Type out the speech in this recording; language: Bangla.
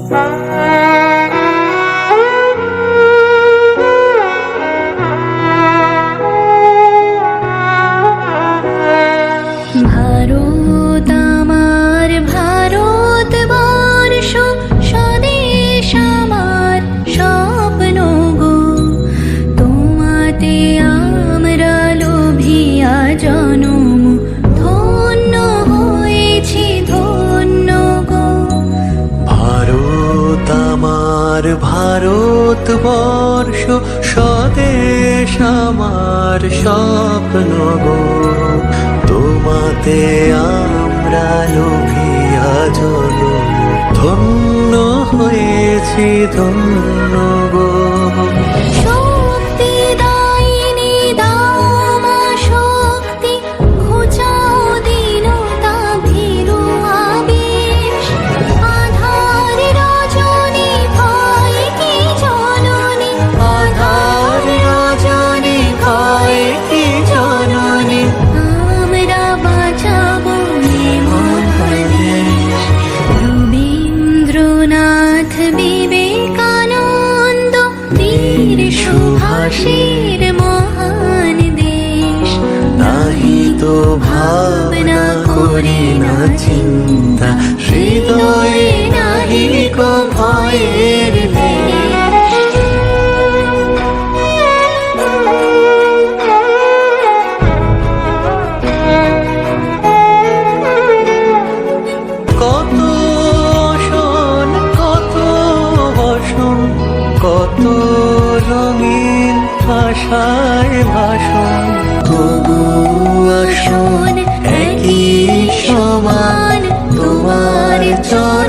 啊。ভারত বর্ষ স্বদেশ আমার স্বপ্ন গো। তোমাতে আমরা লোভিয়া জল ধন্য হয়েছি ধন্য গো। না চিন্তা হৃদয়ে কো ভয়ের কত কত বসন কত রঙিন ভাষায় ভাষণ। 祝